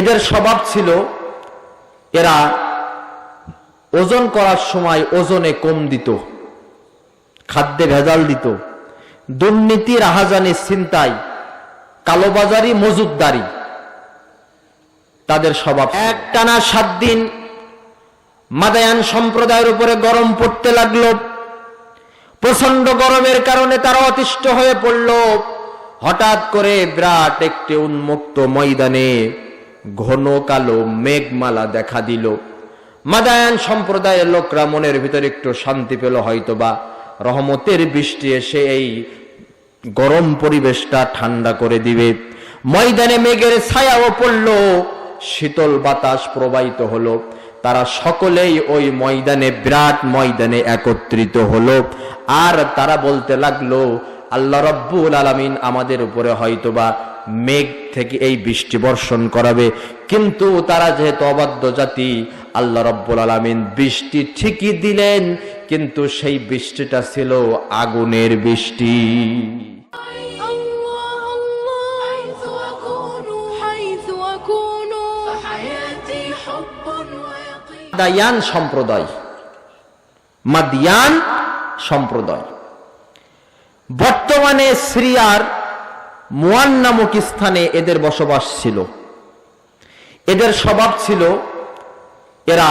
এদের স্বভাব ছিল এরা ওজন করার সময় ওজনে কম দিত, খাদ্যে ভেজাল দিত। দুর্নীতি রাহাজানি চিন্তায় কালোবাজারি মজুদদারি তাদের স্বভাব এক টানা সাত দিন মাদায়ান সম্প্রদায়ের উপরে গরম পড়তে লাগল। প্রচণ্ড গরমের কারণে তারা অতিষ্ঠ হয়ে পড়ল। হঠাৎ করে বিরাট একটি উন্মুক্ত ময়দানে ঘন কালো মেঘমালা দেখা দিল। মাদায়ান সম্প্রদায়ের লোকরা মনের ভিতরে একটু শান্তি পেল হয়তোবা। রহমতের বৃষ্টি এসে এই গরম পরিবেশটা ঠান্ডা করে দিবে। ময়দানে মেঘের ছায়াও পড়ল, শীতল বাতাস প্রবাহিত হলো। তারা সকলেই ওই ময়দানে, বিরাট ময়দানে একত্রিত হলো। আর তারা বলতে লাগল আল্লাহ রব্বুল আলমিন আমাদের উপরে হয়তোবা মেঘ থেকে এই বৃষ্টি বর্ষণ করাবে, কিন্তু তারা যেহেতু অবাধ্য জাতি, আল্লাহ রব্বুল আলমিন বৃষ্টি ঠিকই দিলেন, কিন্তু সেই বৃষ্টিটা ছিল আগুনের বৃষ্টি। সম্প্রদায়। মাদিয়ান সম্প্রদায়। বর্তমানে সিরিয়ার মুয়ান নামক স্থানে এদের বসবাস ছিল। এদের স্বভাব ছিল, এরা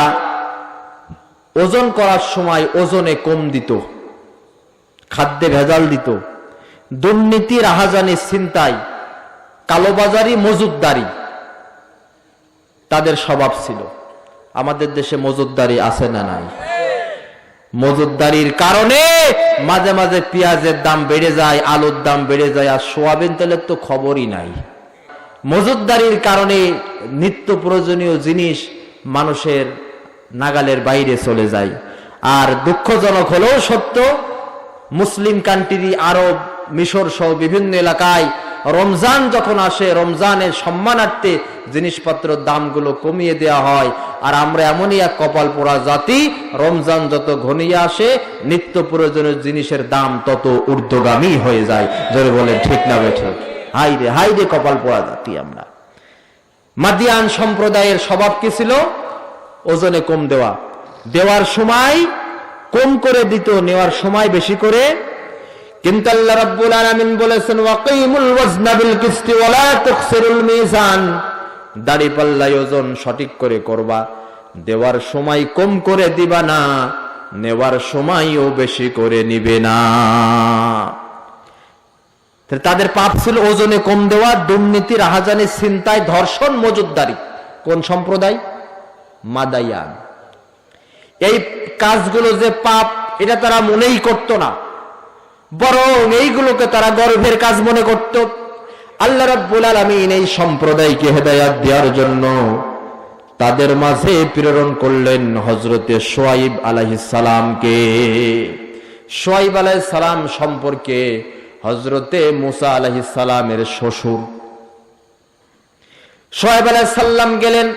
ওজন করার সময় ওজনে কম দিত, খাদ্যে ভেজাল দিত, দুর্নীতি, রাহাজানি চিন্তায় কালোবাজারি মজুদদারি তাদের স্বভাব ছিল। আমাদের দেশে মজুদদারি আছে না নাই? মজুদদারির কারণে মাঝে মাঝে পেঁয়াজের দাম বেড়ে যায়, আলুর দাম বেড়ে যায় আর সোয়াবিন তেলের তো খবরই নাই। মজুদদারির কারণে নিত্য প্রয়োজনীয় জিনিস মানুষের নাগালের বাইরে চলে যায়। আর দুঃখজনক হলেও সত্য, মুসলিম কান্ট্রি, আরব, মিশর সহ বিভিন্ন এলাকায় রমজান যখন আসে, রমজানের সম্মানার্থে জিনিসপত্র দামগুলো কমিয়ে দেওয়া হয়। আর আমরা এমনই এক কপাল পোড়া জাতি, রমজান যত ঘনিয়ে আসে, নিত্য প্রয়োজনীয় জিনিসের দাম তত ঊর্ধ্বগামী হয়ে যায়। যদি বলেন, ঠিক না বেঠে হাই রে হাই রে কপাল পোড়া জাতি আমরা। মাদিয়ান সম্প্রদায়ের স্বভাব কি ছিল? ওজনে কম দেওয়া। দেওয়ার সময় কম করে দিত, নেওয়ার সময় বেশি করে কিন্তু আল্লাহ রাব্বুল আলামিন বলেছেন, ওয়াকিমুল ওয়াজনা বিল কিসতি ওয়ালা তুখসিরুল মিজান। দাড়ি পাল্লাই ওজন সঠিক করে করবা, দেওয়ার সময় কম করে দিবা না, নেওয়ার সময়ও বেশি করে নিবে না। তাদের পাপ ছিল ওজনে কম দেওয়া, দুর্নীতি, রাহাজানি চিন্তায় ধর্ষণ, মজুদদারি। কোন সম্প্রদায়? মাদায়ান এই কাজগুলো যে পাপ, এটা তারা মনেই করতো না। বরং এইগুলোকে তারা গর্ভের কাজ মনে করত। আল্লাহ রাব্বুল আলামিন এই সম্প্রদায়কে হেদায়াত দেওয়ার জন্য তাদের মাঝে প্রেরণ করলেন হজরতে সোয়াইব আলাইহিস সালামকে। সোয়াইব সালাম সম্পর্কে হজরতে মুসা আলাইহিস সালামের শ্বশুর। সোয়াইব সাল্লাম গেলেন।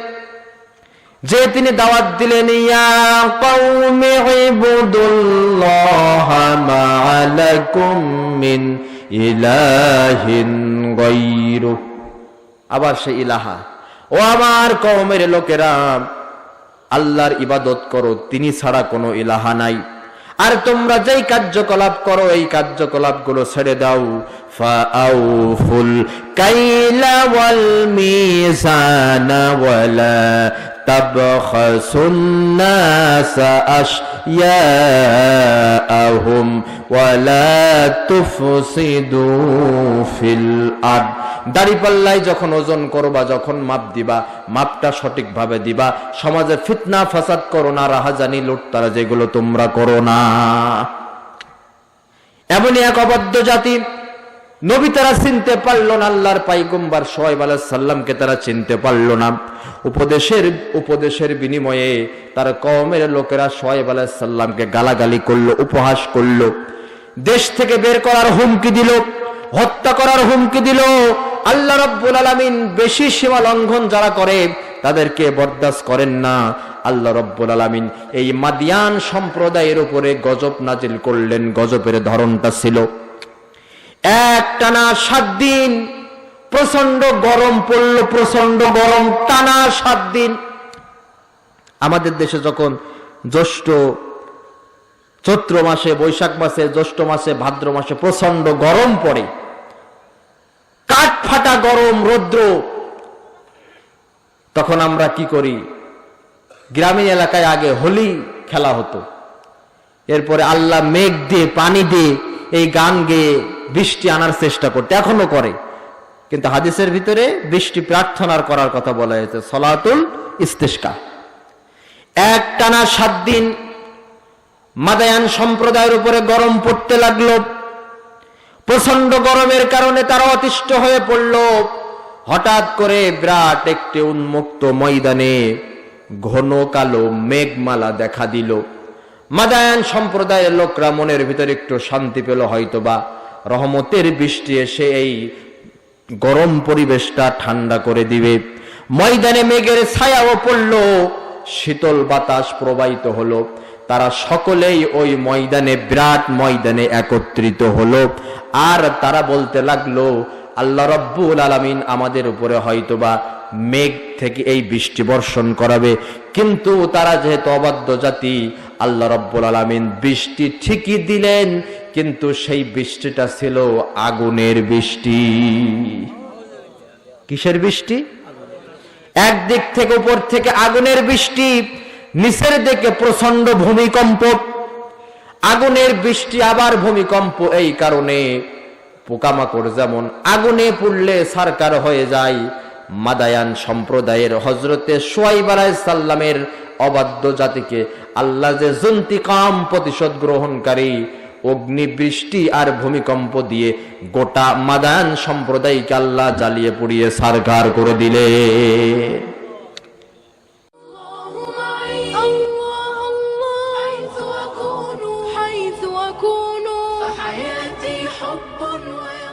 যে তিনি দাওয়াত দিলেন আবার সে ইলাহা। ও আমার কওমের লোকেরা, আল্লাহর ইবাদত করো, তিনি ছাড়া কোনো ইলাহা নাই। আর তোমরা যেই কার্যকলাপ করো, এই কার্যকলাপগুলো ছেড়ে দাও। ফাআউফুল কাইলা تبخسوا الناس أشياءهم ولا تفسدوا في الأرض দাড়িপাল্লাই যখন ওজন করবা যখন মাপ দিবা মাপটা সঠিকভাবে দিবা সমাজে ফিতনা ফাসাদ করো না রাহাজানি লুটতারা যেগুলো তোমরা করো না এমনই এক অবদ্ধ জাতি নবী তারা চিনতে পারল না, আল্লাহর পাইগম্বার সোহাইব আলাহ সাল্লামকে তারা চিনতে পারল না। উপদেশের উপদেশের বিনিময়ে তার কমের লোকেরা সোহাইব আলাহ সাল্লামকে গালাগালি করল, উপহাস করল। দেশ থেকে বের করার হুমকি দিল, হত্যা করার হুমকি দিল। আল্লাহ রব্বুল আলামিন বেশি সীমা লঙ্ঘন যারা করে, তাদেরকে বরদাস্ত করেন না। আল্লাহ রব্বুল আলামিন এই মাদিয়ান সম্প্রদায়ের উপরে গজব নাজিল করলেন, গজবের ধরনটা ছিল। এক টানা সাত দিন প্রচণ্ড গরম পড়ল প্রচণ্ড গরম, টানা সাত দিন। আমাদের দেশে যখন জ্যৈষ্ঠ চৈত্র মাসে, বৈশাখ মাসে, জ্যৈষ্ঠ মাসে, ভাদ্র মাসে প্রচণ্ড গরম পড়ে কাঠ ফাটা গরম, রৌদ্র, তখন আমরা কি করি? গ্রামীণ এলাকায় আগে হোলি খেলা হতো। এরপরে আল্লাহ মেঘ দিয়ে, পানি দিয়ে এই গান গেয়ে বৃষ্টি আনার চেষ্টা করতে, এখনও করে। কিন্তু হাদিসের ভিতরে বৃষ্টি প্রার্থনার করার কথা বলা হয়েছে, সলাতুল ইস্তেস্কা এক টানা সাত দিন মাদায়ান সম্প্রদায়ের উপরে গরম পড়তে লাগল প্রচণ্ড গরমের কারণে তারা অতিষ্ঠ হয়ে পড়ল। হঠাৎ করে বিরাট একটি উন্মুক্ত ময়দানে ঘন কালো মেঘমালা দেখা দিল। মাদায়ান সম্প্রদায়ের লোকরা মনের ভিতরে একটু শান্তি পেল, হয়তোবা রহমতের বৃষ্টি এসে এই গরম পরিবেশটা ঠান্ডা করে দিবে। ময়দানে মেঘের ছায়াও পড়ল, শীতল বাতাস প্রবাহিত হলো। তারা সকলেই ওই ময়দানে, বিরাট ময়দানে একত্রিত হলো। আর তারা বলতে লাগল, আল্লাহ রব্বুল আলামিন আমাদের উপরে হয়তোবা মেঘ থেকে এই বৃষ্টি বর্ষণ করাবে। কিন্তু তারা যেহেতু অবাধ্য জাতি আল্লাহ রব্বুল আলামিন বৃষ্টি ঠিকই দিলেন, কিন্তু সেই বৃষ্টিটা ছিল আগুনের বৃষ্টি। কিসের বৃষ্টি? একদিক থেকে উপর থেকে আগুনের বৃষ্টি, নিচের দিকে প্রচণ্ড ভূমিকম্প। আগুনের বৃষ্টি আবার ভূমিকম্প, এই কারণে পোকামাকড় যেমন আগুনে পুড়লে সারকার হয়ে যায়, মাদায়ান সম্প্রদায়ের হজরতে সোয়াইব সাল্লামের অবাধ্য জাতিকে আল্লাহ যে জন্তিকাম প্রতিশোধ গ্রহণকারী অগ্নি বৃষ্টি আর ভূমিকম্প দিয়ে গোটা মাদায়ান সম্প্রদায়কে আল্লাহ জ্বালিয়ে পুড়িয়ে সারকার করে দিলে الله معي الله الله حيث أكون حيث أكون فحياتي حب ويقين